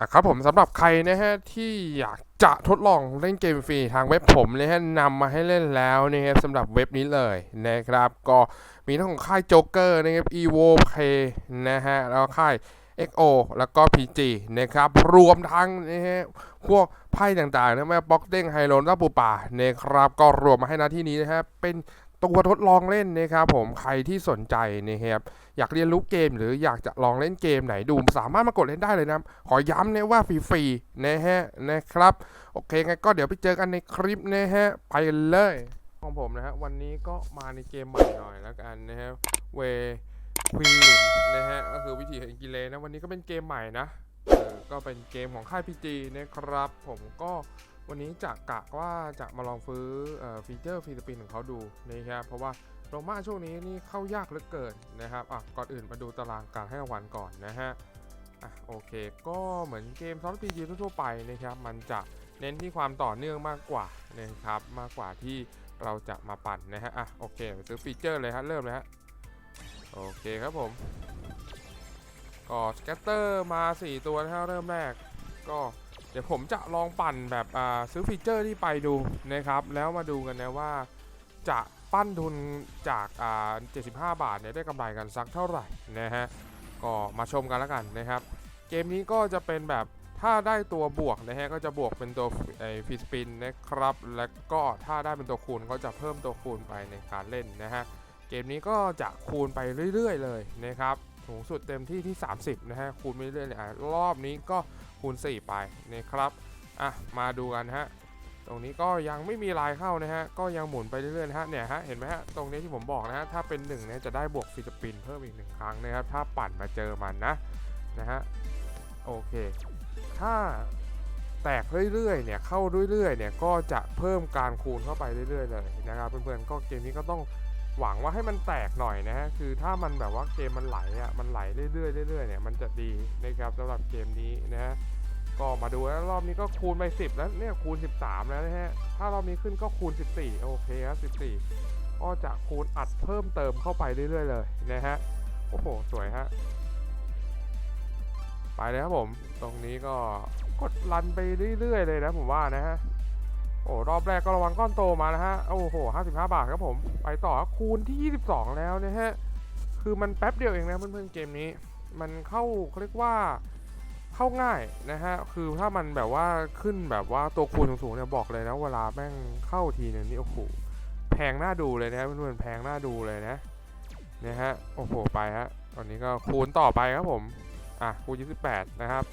อะครับผมสำหรับใครนะฮะที่อยากจะทดลองเล่นเกมฟรีทางเว็บผมนะฮะนำมาให้เล่นแล้วนะครับสำหรับเว็บนี้เลยนะครับก็มีทั้งของค่ายโจ๊กเกอร์นะครับ evo play นะฮะแล้วค่าย XO แล้วก็ PG นะครับ รวมทั้งนะฮะพวกไพ่ต่างๆนะไม่ว่าบล็อกเด้งไฮโลนต้าปูป่านะครับ ก็รวมมาให้หน้าที่นี้นะฮะเป็น ตัวทดลองเล่นนะครับผมใครที่สนใจนะครับอยากเรียนรู้เกมหรืออยากจะลองเล่นเกมไหนดู สามารถมากดเล่นได้เลยนะขอย้ำนะว่าฟรีๆนะฮะนะครับ โอเคงั้นก็เดี๋ยวไปเจอกันในคลิปนะฮะ ไปเลยของผมนะฮะวันนี้ก็มาในเกมใหม่หน่อยแล้วกันนะฮะเวควินลินนะฮะก็คือวิธีแห่งกิเลนะวันนี้ก็เป็นเกมใหม่นะก็เป็นเกมของค่ายพีจีนะครับ ผมก็ วันนี้จะกะว่าจะมาลองฟื้อเอ่อฟีเจอร์ฟีสปินของเขาดูนะครับเพราะว่าโรม่าช่วงนี้นี่เข้ายากเหลือเกินนะครับอะก่อนอื่นมาดูตารางการให้รางวัลก่อนนะฮะอะโอเค ก็เหมือนเกมซอฟต์พีจีทั่วไปนะครับมันจะเน้นที่ความต่อเนื่องมากกว่านะครับมากกว่าที่เราจะมาปั่นนะฮะอะโอเคไปซื้อฟีเจอร์เลยฮะเริ่มเลยฮะโอเคครับผมก็สแกตเตอร์มา 4 ตัวนะฮะเริ่มแรกก็ ดี๋ยวผมจะลองปั่นแบบซื้อฟีเจอร์ที่ไปดูนะครับ แล้วมาดูกันนะว่าจะปั้นทุนจากา75 บาทเนี่ยได้กำไรกันสักเท่าไหร่นะฮะก็มาชมกันแล้วกันนะครับ เกมนี้ก็จะเป็นแบบถ้าได้ตัวบวกนะฮะก็จะบวกเป็นตัวไอฟีสปินนะครับ แล้วก็ถ้าได้เป็นตัวคูณก็จะเพิ่มตัวคูณไปในการเล่นนะฮะเกมนี้ก็จะคูณไปเรื่อย ๆ เลยนะครับ สูงสุดเต็มที่ที่ 30 นะฮะ คูณไปเรื่อยๆเลยอะรอบนี้ก็คูณ 4 ไปนะครับอะมาดูกันฮะตรงนี้ก็ยังไม่มีลายเข้านะฮะ ก็ยังหมุนไปเรื่อยๆนะฮะ เนี่ยฮะ เห็นไหมฮะ ตรงนี้ที่ผมบอกนะฮะ ถ้าเป็น1เนี่ยจะได้บวกฟิสปินเพิ่มอีกหนึ่งครั้งนะครับ ถ้าปั่นมาเจอมันนะ นะฮะ โอเค ถ้าแตกเรื่อยๆ เนี่ย เข้าเรื่อยๆ เนี่ย ก็จะเพิ่มการคูณเข้าไปเรื่อยๆ เลยนะครับ เพื่อนๆ ก็เกมนี้ก็ต้อง หวังว่าให้มันแตกหน่อยนะฮะคือถ้ามันแบบว่าเกมมันไหลอะมันไหลเรื่อยๆเรื่อยๆเนี่ยมันจะดีนะครับสำหรับเกมนี้นะฮะก็มาดูแล้วรอบนี้ก็คูณไป 10 แล้วเนี่ยคูณ 13 แล้วนะฮะถ้ารอบนี้ขึ้นก็คูณ 14 โอเคครับ14 ก็จะคูณอัดเพิ่มเติมเข้าไปเรื่อยๆเลยนะฮะโอ้โหสวยฮะไปเลยครับผม ตรงนี้ก็กดรันไปเรื่อยๆเลยนะผมว่านะฮะ อ้รอบแรกก็ระวังก้อนโตมานะฮะโอ้โห55 บาทครับผม ไปต่อคูณที่ 22 แล้วนะฮะคือมันแป๊บเดียวเองนะเพื่อนๆเกมนี้ มันเข้าเขาเรียกว่าเข้าง่ายนะฮะคือถ้ามันแบบว่าขึ้นแบบว่าตัวคูณสูงๆเนี่ยบอกเลยนะเวลาแม่งเข้าทีนึงนี่โอ้โหแพงน่าดูเลยนะเพื่อนๆแพงน่าดูเลยนะนะฮะโอ้โหไปฮะตอนนี้ก็คูณต่อไปครับผมอะคูณ28นะครับ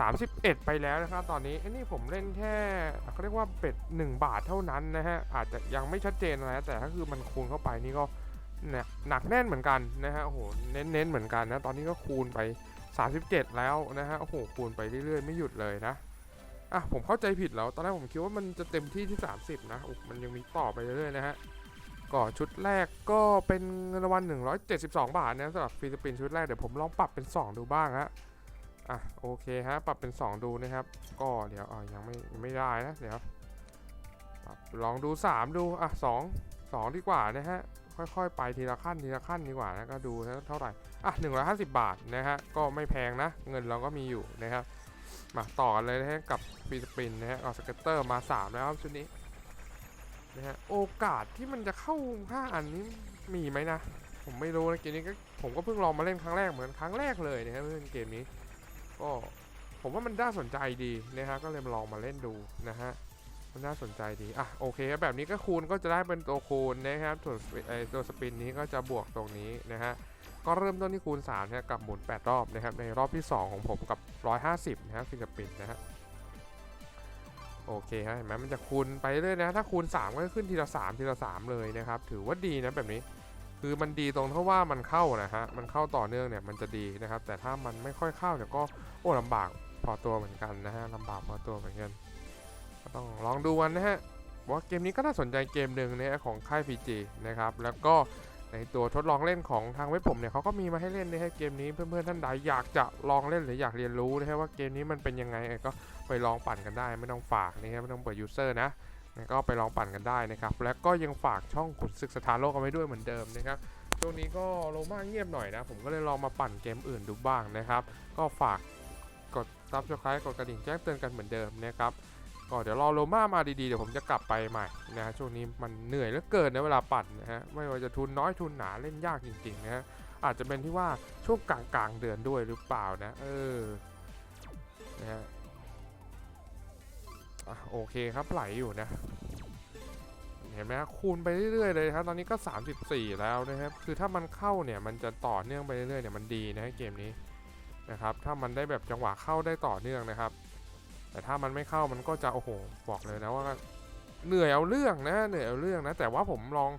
31 ไปแล้วนะครับตอนนี้ไอ้นี่ผมเล่นแค่เขาเรียกว่าเป็ด1บาทเท่านั้นนะฮะอาจจะยังไม่ชัดเจนอะไรนะแต่ถ้าคือมันคูณเข้าไปนี่ก็หนักแน่นเหมือนกันนะฮะโอ้โหเน้นๆเหมือนกันนะตอนนี้ก็คูณไป 37 แล้วนะฮะโอ้โหคูณไปเรื่อยๆ ไม่หยุดเลยนะอะผมเข้าใจผิดแล้วตอนแรกผมคิดว่ามันจะเต็มที่ที่ 30 นะอุ๊ยมันยังมีต่อไปเรื่อยๆนะฮะก็ชุดแรกก็เป็นเงินรางวัล172 บาทนะสำหรับฟิลิปปินส์ชุดแรกเดี๋ยวผมลองปรับเป็น 2 ดูบ้างฮะ อะโอเคฮะปรับเป็น 2 ดูนะครับ ก็เดี๋ยวอะยังไม่ยังไม่ได้นะเดี๋ยวปรับลองดู 3 ดูอะ2 2 ดีกว่านะฮะค่อยๆ ไปทีละขั้นทีละขั้นดีกว่านะก็ดูเท่าไหร่อะ150 บาทนะฮะก็ไม่แพงนะ เงินเราก็มีอยู่นะครับมาต่อกันเลยนะฮะกับฟีสปินนะฮะเอาสเก็ตเตอร์มา 3 แล้วครับชุดนี้นะฮะโอกาสที่มันจะเข้า 5 อันนี้มีไหมนะ ผมไม่รู้นะเกมนี้ก็ผมก็เพิ่งลองมาเล่นครั้งแรกเหมือนครั้งแรกเลยนะครับเล่นเกมนี้ ก็ผมว่ามันน่าสนใจดีนะฮะก็เลยมาลองมาเล่นดูนะฮะมันน่าสนใจดี อะโอเคครับแบบนี้ก็คูณก็จะได้เป็นตัวคูณนะครับส่วนไอตัวสปินนี้ก็จะบวกตรงนี้นะฮะก็เริ่มต้นที่คูณ3นะกับหมุน 8 รอบนะครับในรอบที่ 2 ของผมกับ 150 นะครับฟิงกอร์ปินนะฮะโอเคฮะเห็นไหมมันจะคูณไปเรื่อยนะถ้าคูณ 3 ก็ขึ้นทีละ 3 ทีละ 3 เลยนะครับ ถือว่าดีนะแบบนี้ คือมันดีตรงที่ว่ามันเข้านะฮะ มันเข้าต่อเนื่องเนี่ยมันจะดีนะครับ แต่ถ้ามันไม่ค่อยเข้าเนี่ยก็โอ้ลำบากพอตัวเหมือนกันนะฮะลำบากพอตัวเหมือนกัน ก็ต้องลองดูกันนะฮะว่าเกมนี้ก็น่าสนใจเกมหนึ่งนะของค่าย PG นะครับ แล้วก็ในตัวทดลองเล่นของทางเว็บผมเนี่ยเขาก็มีมาให้เล่นนะฮะเกมนี้เพื่อนๆท่านใดอยากจะลองเล่นหรืออยากเรียนรู้นะฮะว่าเกมนี้มันเป็นยังไงก็ไปลองปั่นกันได้ไม่ต้องฝากนะฮะไม่ต้องเปิดยูเซอร์นะ ก็ไปลองปั่นกันได้นะครับ แล้วก็ยังฝากช่องขุนศึกสถานโลกเอาไว้ด้วยเหมือนเดิมนะครับช่วงนี้ก็โลมาเงียบหน่อยนะ ผมก็เลยลองมาปั่นเกมอื่นดูบ้างนะครับ ก็ฝากกดซับสไครต์กดกระดิ่งแจ้งเตือนกันเหมือนเดิมนะครับก็เดี๋ยวรอโลมามาดีๆ เดี๋ยวผมจะกลับไปใหม่นะฮะช่วงนี้มันเหนื่อยเหลือเกินนะเวลาปั่นนะฮะไม่ว่าจะทุนน้อยทุนหนาเล่นยากจริงๆนะฮะอาจจะเป็นที่ว่าช่วงกลางกลางๆเดือนด้วยหรือเปล่านะ เออนะฮะ อะโอเคครับไหลอยู่นะ เห็นไหมฮะคูณไปเรื่อยๆเลยครับ ตอนนี้ก็ 34 แล้วนะครับ คือถ้ามันเข้าเนี่ยมันจะต่อเนื่องไปเรื่อยๆเนี่ยมันดีนะเกมนี้นะครับ ถ้ามันได้แบบจังหวะเข้าได้ต่อเนื่องนะครับ แต่ถ้ามันไม่เข้ามันก็จะโอ้โหบอกเลยนะว่าเหนื่อยเอาเรื่องนะเหนื่อยเอาเรื่องนะ แต่ว่าผมลอง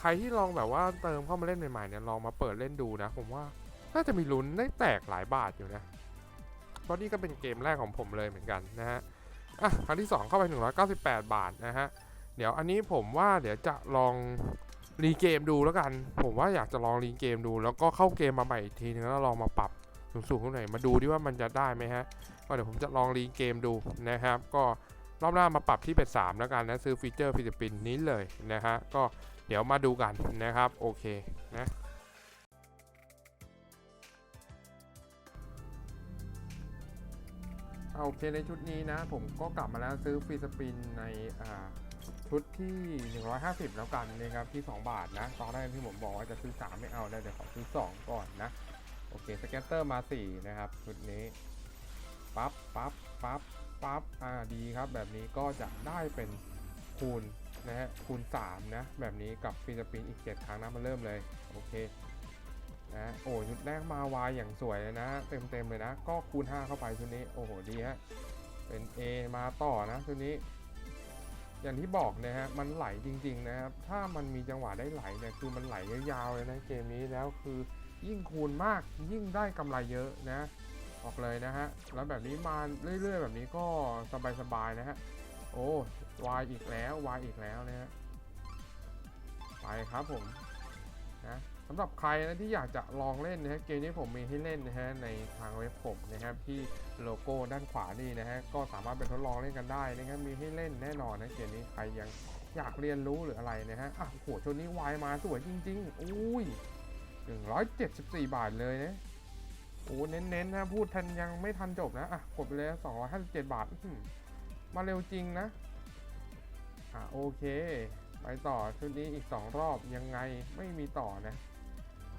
ใครที่ลองแบบว่าเติมเข้ามาเล่นใหม่ๆเนี่ยลองมาเปิดเล่นดูนะ ผมว่าน่าจะมีลุ้นได้แตกหลายบาทอยู่นะเพราะนี่ก็เป็นเกมแรกของผมเลยเหมือนกันนะฮะ อะครั้งที่สองเข้าไป 198 บาทนะฮะ เดี๋ยวอันนี้ผมว่าเดี๋ยวจะลองรีเกมดูแล้วกัน ผมว่าอยากจะลองรีเกมดู แล้วก็เข้าเกมมาใหม่อีกทีนึงแล้วลองมาปรับสูงๆขึ้นหน่อยมาดูดิว่ามันจะได้ไหมฮะ ก็เดี๋ยวผมจะลองรีเกมดูนะครับ ก็รอบหน้ามาปรับที่เป็น3แล้วกันนะซื้อฟีเจอร์ฟิลิปปินส์นี้เลยนะฮะ ก็เดี๋ยวมาดูกันนะครับ โอเคนะ โอเคในชุดนี้นะ ผมก็กลับมาแล้วซื้อฟรีสปินในชุดที่ 150 แล้วกันนะครับที่ 2 บาทนะ ตอนแรกที่ผมบอกว่าจะซื้อ 3 ไม่เอาได้เดี๋ยวขอซื้อ 2 ก่อนนะ โอเคสแกตเตอร์มา 4 นะครับชุดนี้ปั๊บปั๊บปั๊บปั๊บอ่าดีครับ แบบนี้ก็จะได้เป็นคูณนะฮะคูณ 3 นะ แบบนี้กับฟิลิปปินอีก 7 ครั้งนะมาเริ่มเลย โอเค นะโอ้ชุดแรกมาวายอย่างสวยเลยนะ เต็มเต็มๆเลยนะ ก็คูณ 5 เข้าไปชุดนี้โอ้โหดีฮะเป็น A มาต่อนะชุดนี้ อย่างที่บอกนะฮะมันไหลจริง ๆ นะครับ ถ้ามันมีจังหวะได้ไหลเนี่ยคือมันไหลยาวๆเลยนะเกมนี้แล้วคือยิ่งคูณมากยิ่งได้กำไรเยอะนะออกเลยนะฮะแล้วแบบนี้มาเรื่อย ๆ แบบนี้ก็สบายๆนะฮะโอ้วายอีกแล้ววายอีกแล้วนะฮะไปครับผมนะ สำหรับใครนะที่อยากจะลองเล่นนะฮะเกมนี้ผมมีให้เล่นนะฮะในทางเว็บผมนะครับที่โลโก้ด้านขวานี่นะฮะก็สามารถเป็นทดลองเล่นกันได้นะครับมีให้เล่นแน่นอนนะเกมนี้ใครยังอยากเรียนรู้หรืออะไรนะฮะอะโหชนนี้วายมาสวยจริงๆอุ้ย174 บาทเลยนะโอ้เน้นๆนะพูดทันยังไม่ทันจบนะอะกดไปเลย257 บาทมาเร็วจริงนะอะโอเค ไปต่อชุดนี้อีก 2 รอบยังไงไม่มีต่อนะ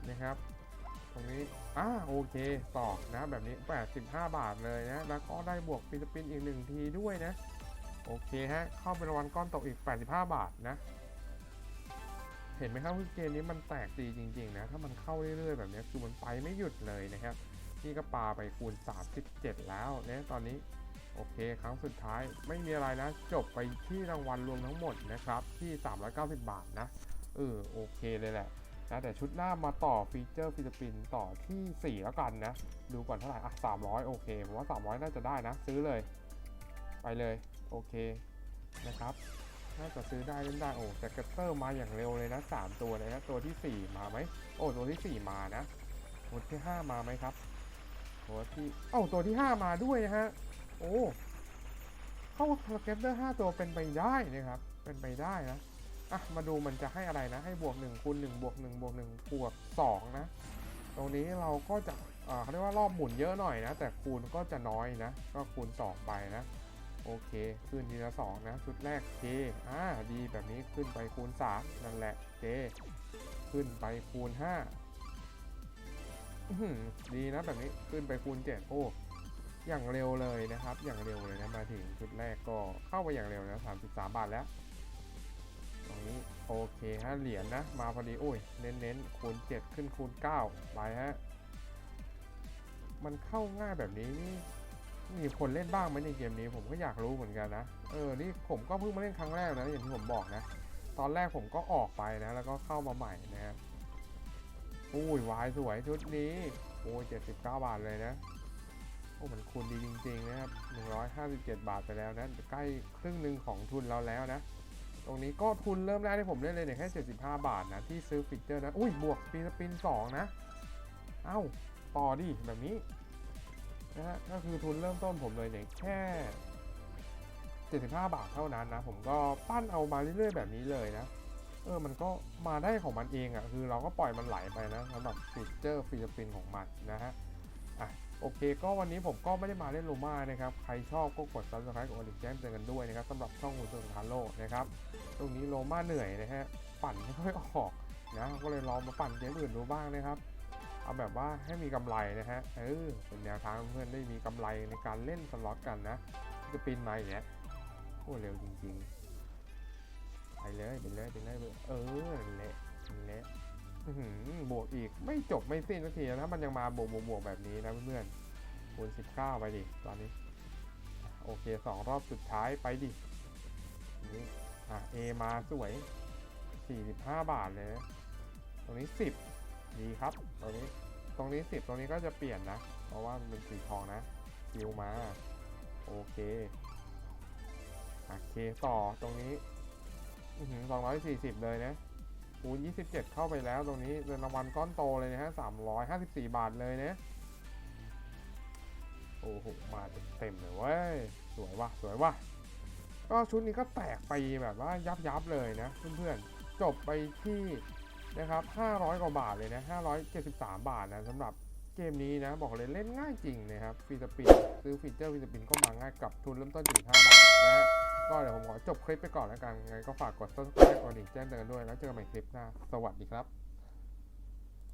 นะครับ ตรงนี้อ่าโอเคต่อนะแบบนี้ 85 บาทเลยนะ แล้วก็ได้บวกฟิลิปปินส์อีกหนึ่งทีด้วยนะ โอเคฮะ เข้าเป็นรางวัลก้อนตกอีก 85 บาทนะ เห็นไหมครับว่าเกมนี้มันแตกดีจริงๆนะ ถ้ามันเข้าเรื่อยๆแบบนี้คือมันไปไม่หยุดเลยนะครับนี่ก็ปาไปคูณ 37 แล้วนะตอนนี้โอเค ครั้งสุดท้ายไม่มีอะไรนะ จบไปที่รางวัลรวมทั้งหมดนะครับ ที่ 390 บาทนะ เออ โอเคเลยแหละ นะแต่ชุดหน้ามาต่อฟีเจอร์ฟิลิปปินส์ต่อที่ 4 แล้วกันนะ ดูก่อนเท่าไหร่ อะ 300 โอเค ผมว่า 300 น่าจะได้นะ ซื้อเลย ไปเลย โอเค นะครับ น่าจะซื้อได้เล่นได้โอ้แต่กระเตอร์มาอย่างเร็วเลยนะ 3 ตัวเลยนะ ตัวที่ 4 มาไหม โอ้ ตัวที่ 4 มานะตัวที่ 5 มาไหมครับ ตัวที่เอ้าตัวที่ 5 มาด้วยนะฮะ โอ้ เข้าสเก็ตเตอร์5ตัวเป็นไปได้นะครับ เป็นไปได้นะ อะมาดูมันจะให้อะไรนะ ให้บวก1คูณ1บวก1บวก1บวก2นะ ตรงนี้เราก็จะเขาเรียกว่ารอบหมุนเยอะหน่อยนะ แต่คูณก็จะน้อยนะ ก็คูณ 2 ไปนะ โอเค ขึ้นทีละ2นะ ชุดแรกเคอ่าดีแบบนี้ขึ้นไปคูณ 3 นั่นแหละเคขึ้นไปคูณ5อื้อหือดีนะแบบนี้ขึ้นไปคูณ 7 โอ้อย่างเร็วเลยนะครับ อย่างเร็วเลยนะ มาถึงชุดแรกก็เข้าไปอย่างเร็วนะ33 บาทแล้ว ตรงนี้โอเคฮะเหรียญนะ มาพอดีโอ้ยเน้นๆคูณ 7 ขึ้นคูณ 9 ไปฮะ มันเข้าง่ายแบบนี้นี่มีคนเล่นบ้างไหมในเกมนี้ผมก็อยากรู้เหมือนกันนะ เออ นี่ผมก็เพิ่งมาเล่นครั้งแรกนะ อย่างที่ผมบอกนะ ตอนแรกผมก็ออกไปนะ แล้วก็เข้ามาใหม่นะครับอุ้ยวายสวยชุดนี้ โอ้ย79บาทเลยนะ โอ้มันคูณดีจริงๆนะครับ157บาทไปแล้วนะใกล้ครึ่งหนึ่งของทุนเราแล้วนะ ตรงนี้ก็ทุนเริ่มแรกที่ผมเล่นเลยเนี่ยแค่ 75 บาทนะ ที่ซื้อฟิกเจอร์นะ อุ้ย บวกสปินสปิน2นะ เอ้า ต่อดิ แบบนี้นะฮะก็คือทุนเริ่มต้นผมเลยเนี่ยแค่ 75 บาทเท่านั้นนะ ผมก็ปั้นเอามาเรื่อยๆแบบนี้เลยนะ เออ มันก็มาได้ของมันเองอะ่ะ คือเราก็ปล่อยมันไหลไปนะสำหรับฟิกเจอร์ฟิลิปปินส์ของมันนะฮะ อะ โอเค ก็วันนี้ผมก็ไม่ได้มาเล่นโลมานะครับ ใครชอบก็กด subscribe กดกระดิ่งแจ้งเตือนกันด้วยนะครับสำหรับช่องคุณสุนทานโลกนะครับ ตรงนี้โลมาเหนื่อยนะฮะ ปั่นไม่ค่อยออกนะ ก็เลยลองมาปั่นเกมอื่นดูบ้างนะครับ เอาแบบว่าให้มีกำไรนะฮะ เออ เป็นแนวทางเพื่อนได้มีกำไรในการเล่นสล็อตกันนะ จะปีนมาอย่างเงี้ยโอ้เร็วจริงๆ ไปเลยไปเลยไปเลย เออเละเละ บวกอีกไม่จบไม่สิ้นสักทีนะมันยังมาบวกบวกบวกแบบนี้นะเพื่อนๆคูณ19ไปดิตอนนี้ โอเคสองรอบสุดท้ายไปดินี่อะ A มาสวย45บาทเลยนะตรงนี้10ดีครับ ตรงนี้ตรงนี้10ตรงนี้ก็จะเปลี่ยนนะ เพราะว่ามันเป็นสีทองนะคิวมาโอเคโอเคต่อตรงนี้อื้อหือ240เลยนะ คูณ27 เข้าไปแล้วตรงนี้เป็นรางวัลก้อนโตเลยนะฮะ354 บาทเลยนะ โอ้โห มาเต็มเลยเว้ย สวยว่ะ สวยว่ะ ก็ชุดนี้ก็แตกไปแบบว่ายับยับเลยนะเพื่อนๆ จบไปที่นะครับ 500 กว่าบาทเลยนะ 573 บาทนะสำหรับเกมนี้นะ บอกเลยเล่นง่ายจริงนะครับฟรีสปินซื้อฟีเจอร์ฟรีสปินก็มาง่ายกับทุนเริ่มต้น75บาทนะ ก็เดี๋ยวผมขอจบคลิปไปก่อนแล้วกันไงก็ฝากกด subscribe กดกระดิ่งแจ้งเตือนด้วยแล้วเจอกันใหม่คลิปหน้า สวัสดีครับ